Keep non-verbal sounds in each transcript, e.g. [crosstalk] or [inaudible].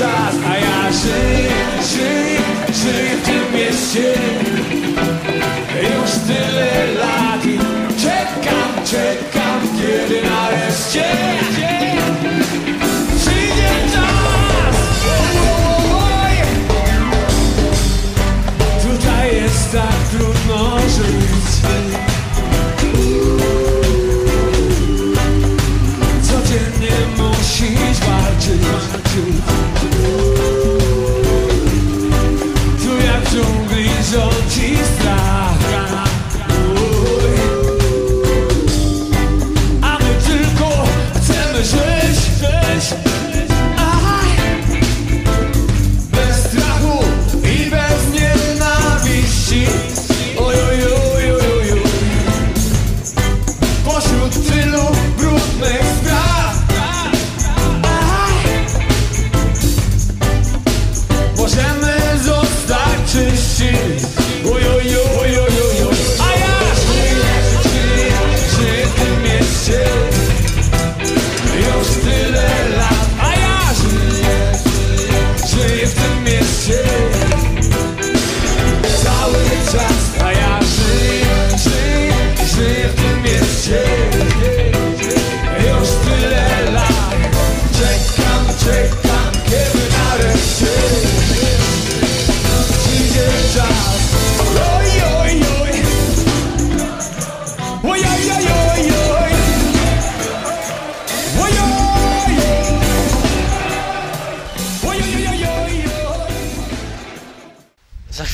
czas A ja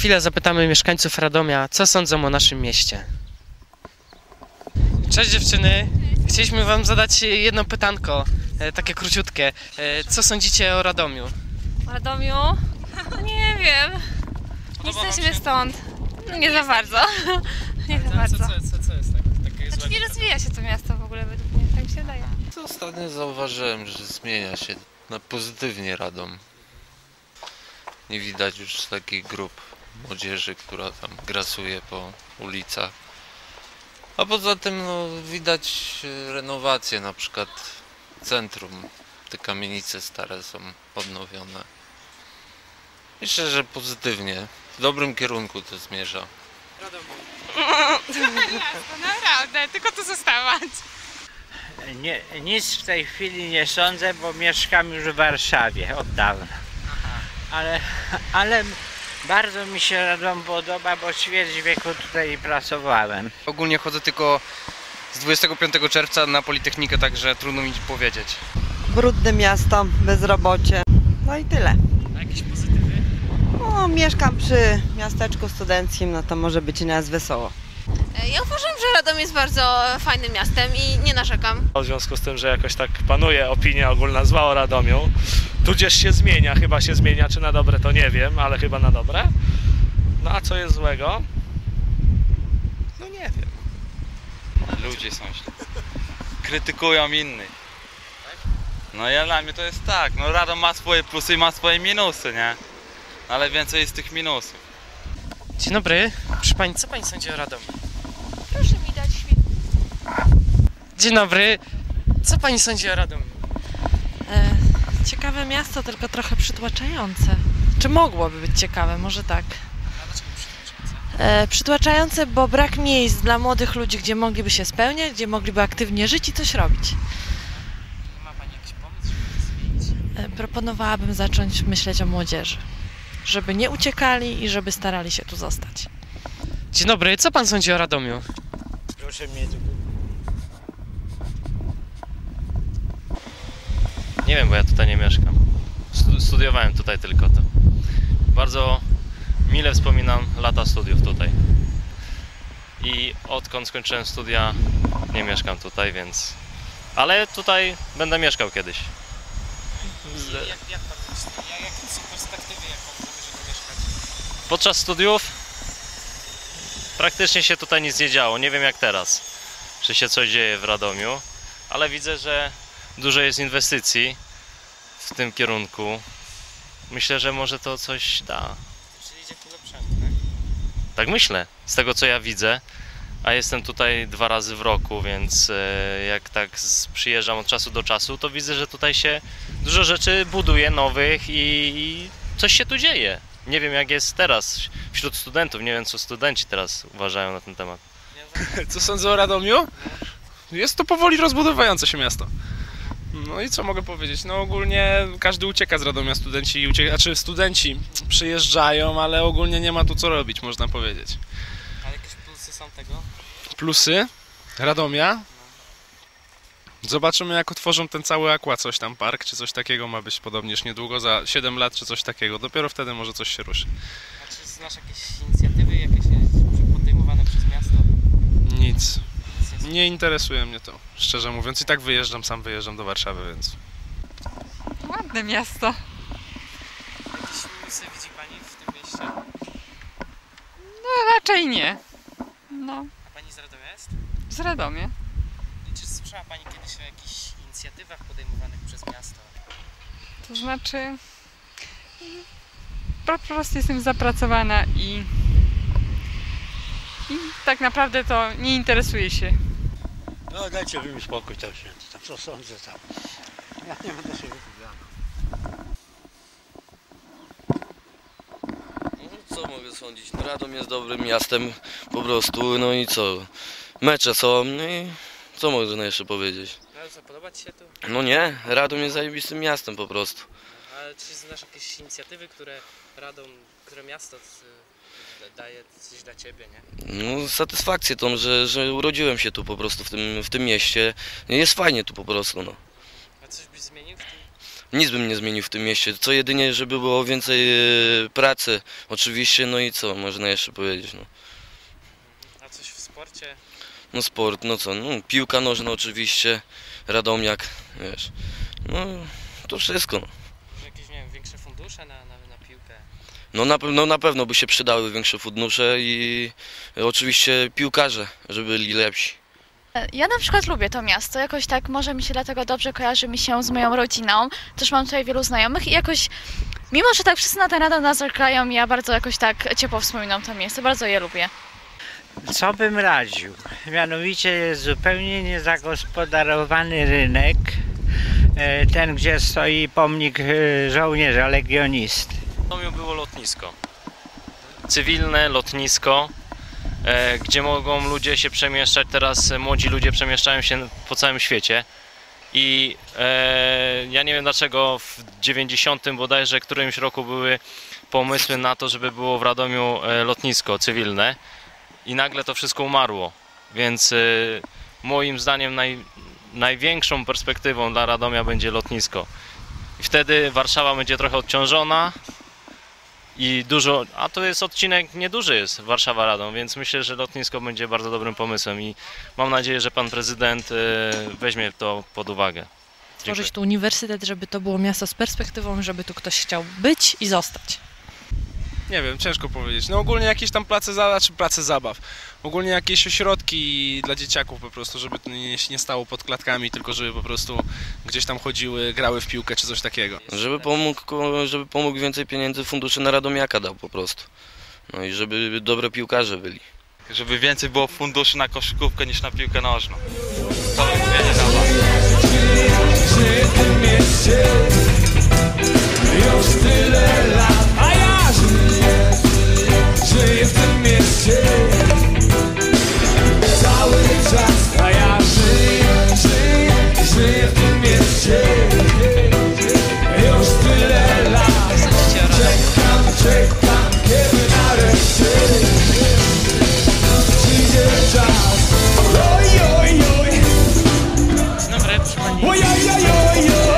chwilę zapytamy mieszkańców Radomia, co sądzą o naszym mieście. Cześć dziewczyny. Chcieliśmy wam zadać jedno pytanko, e, takie króciutkie. E, Co sądzicie o Radomiu? W Radomiu? [laughs] Nie wiem. Nie jesteśmy stąd. No nie za bardzo. [laughs] Nie za bardzo. co, co, co jest tak, takiego Znaczy nie rozwija się to miasto w ogóle według mnie, tak mi się wydaje. To ostatnio zauważyłem, że zmienia się na pozytywnie Radom. Nie widać już takich grup młodzieży, która tam grasuje po ulicach. A poza tym no, widać e, renowacje, na przykład centrum. Te kamienice stare są odnowione. Myślę, że pozytywnie. W dobrym kierunku to zmierza. Naprawdę, tylko tu zostawać. Nie, nic w tej chwili nie sądzę, bo mieszkam już w Warszawie od dawna. Ale, ale bardzo mi się Radom podoba, bo ćwierć wieku tutaj pracowałem. Ogólnie chodzę tylko z 25 czerwca na Politechnikę, także trudno mi powiedzieć. brudne miasto, bezrobocie. No i tyle. A jakieś pozytywy? No, mieszkam przy miasteczku studenckim, no to może być nas wesoło. Ja uważam, że Radom jest bardzo fajnym miastem i nie narzekam. W związku z tym, że jakoś tak panuje opinia ogólna zła o Radomiu, tudzież się zmienia, chyba się zmienia, czy na dobre to nie wiem, ale chyba na dobre. No a co jest złego? No nie wiem. Ludzie są źli. Krytykują innych. No ja dla mnie to jest tak, no Radom ma swoje plusy i ma swoje minusy, nie? Ale więcej jest tych minusów. Dzień dobry. Proszę pani, co pani sądzi o Radomiu? Proszę mi dać świt. Dzień dobry. Co pani sądzi o Radomiu? E, ciekawe miasto, tylko trochę przytłaczające. Czy mogłoby być ciekawe? Może tak. E, przytłaczające, bo brak miejsc dla młodych ludzi, gdzie mogliby się spełniać, gdzie mogliby aktywnie żyć i coś robić. Ma pani jakiś pomysł, żeby to zmienić? E, proponowałabym zacząć myśleć o młodzieży. Żeby nie uciekali i żeby starali się tu zostać. Dzień dobry. Co pan sądzi o Radomiu? Proszę mnie tu Nie wiem, bo ja tutaj nie mieszkam. Stu- Studiowałem tutaj tylko to. Bardzo mile wspominam lata studiów tutaj. I odkąd skończyłem studia, nie mieszkam tutaj, więc Ale tutaj będę mieszkał kiedyś. Jak, jak, pan, jak, jak z perspektywy, jak pan zamierza mieszkać? Podczas studiów praktycznie się tutaj nic nie działo. Nie wiem jak teraz, czy się coś dzieje w Radomiu, ale widzę, że dużo jest inwestycji w tym kierunku. Myślę, że może to coś da. Czyli idzie tu do sprzętu, tak? Tak myślę, z tego co ja widzę. A jestem tutaj dwa razy w roku, więc e, jak tak przyjeżdżam od czasu do czasu, to widzę, że tutaj się dużo rzeczy buduje nowych i, i coś się tu dzieje. Nie wiem jak jest teraz wśród studentów, nie wiem co studenci teraz uważają na ten temat. [laughs] Co sądzę o Radomiu? Jest to powoli rozbudowujące się miasto. No i co mogę powiedzieć? No ogólnie każdy ucieka z Radomia, studenci, ucieka, znaczy studenci przyjeżdżają, ale ogólnie nie ma tu co robić, można powiedzieć. A jakieś plusy są tego? Plusy Radomia. Zobaczymy jak otworzą ten cały Aqua coś tam park, czy coś takiego ma być podobnież niedługo, za 7 lat czy coś takiego. Dopiero wtedy może coś się ruszy. A czy znasz jakieś inicjatywy, jakieś podejmowane przez miasto? Nic. Nie interesuje mnie to, szczerze mówiąc. I tak wyjeżdżam, sam wyjeżdżam do Warszawy, więc... Ładne miasto. Jakieś minusy widzi pani w tym mieście? No raczej nie. No, A pani z Radomia jest? z Radomia. I czy słyszała pani kiedyś o jakichś inicjatywach podejmowanych przez miasto? To znaczy po prostu jestem zapracowana i i tak naprawdę to nie interesuje się. No dajcie wy mi spokój też, tam co sądzę tam. Ja nie będę się wypowiadał. No, co mogę sądzić? No, Radom jest dobrym miastem po prostu, no i co? Mecze są, no i co można jeszcze powiedzieć? No ale co, podoba ci się tu? No nie, Radom jest zajebistym miastem po prostu. Czy znasz jakieś inicjatywy, które Radom, które miasto y, daje coś dla ciebie, nie? No satysfakcję tą, że, że urodziłem się tu po prostu w tym, w tym mieście. Jest fajnie tu po prostu, no. A coś byś zmienił w tym? Nic bym nie zmienił w tym mieście, co jedynie, żeby było więcej e, pracy, oczywiście, no i co można jeszcze powiedzieć, no. A coś w sporcie? No sport, no co, no piłka nożna oczywiście, Radomiak, wiesz, no to wszystko, no. Może jakieś, nie wiem, fundusze na, na, na piłkę? No na, no na pewno by się przydały większe fundusze i oczywiście piłkarze, żeby byli lepsi. Ja na przykład lubię to miasto, jakoś tak może mi się dlatego dobrze kojarzy mi się z moją rodziną. Też mam tutaj wielu znajomych i jakoś, mimo że tak wszyscy na ten radar narzekają, ja bardzo jakoś tak ciepło wspominam to miejsce, bardzo je lubię. Co bym radził? Mianowicie jest zupełnie niezagospodarowany rynek, e, ten gdzie stoi pomnik e, żołnierza, legionisty. W Radomiu było lotnisko. Cywilne lotnisko, e, gdzie mogą ludzie się przemieszczać. Teraz e, młodzi ludzie przemieszczają się po całym świecie. I e, ja nie wiem dlaczego w 90 bodajże którymś roku były pomysły na to, żeby było w Radomiu e, lotnisko cywilne i nagle to wszystko umarło. Więc e, moim zdaniem naj, największą perspektywą dla Radomia będzie lotnisko. I wtedy Warszawa będzie trochę odciążona i dużo, a to jest odcinek nieduży jest Warszawa Radom, więc myślę, że lotnisko będzie bardzo dobrym pomysłem i mam nadzieję, że pan prezydent e, weźmie to pod uwagę. Stworzyć tu uniwersytet, żeby to było miasto z perspektywą, żeby tu ktoś chciał być i zostać nie wiem, ciężko powiedzieć. No ogólnie jakieś tam place zabaw, czy place zabaw. Ogólnie jakieś ośrodki dla dzieciaków po prostu, żeby to nie, nie stało pod klatkami, tylko żeby po prostu gdzieś tam chodziły, grały w piłkę czy coś takiego. Żeby pomógł, żeby pomógł więcej pieniędzy funduszy na Radomiaka dał po prostu. No i żeby dobre piłkarze byli. Żeby więcej było funduszy na koszykówkę niż na piłkę nożną. To bym tym mieście już tyle lat yo, yo.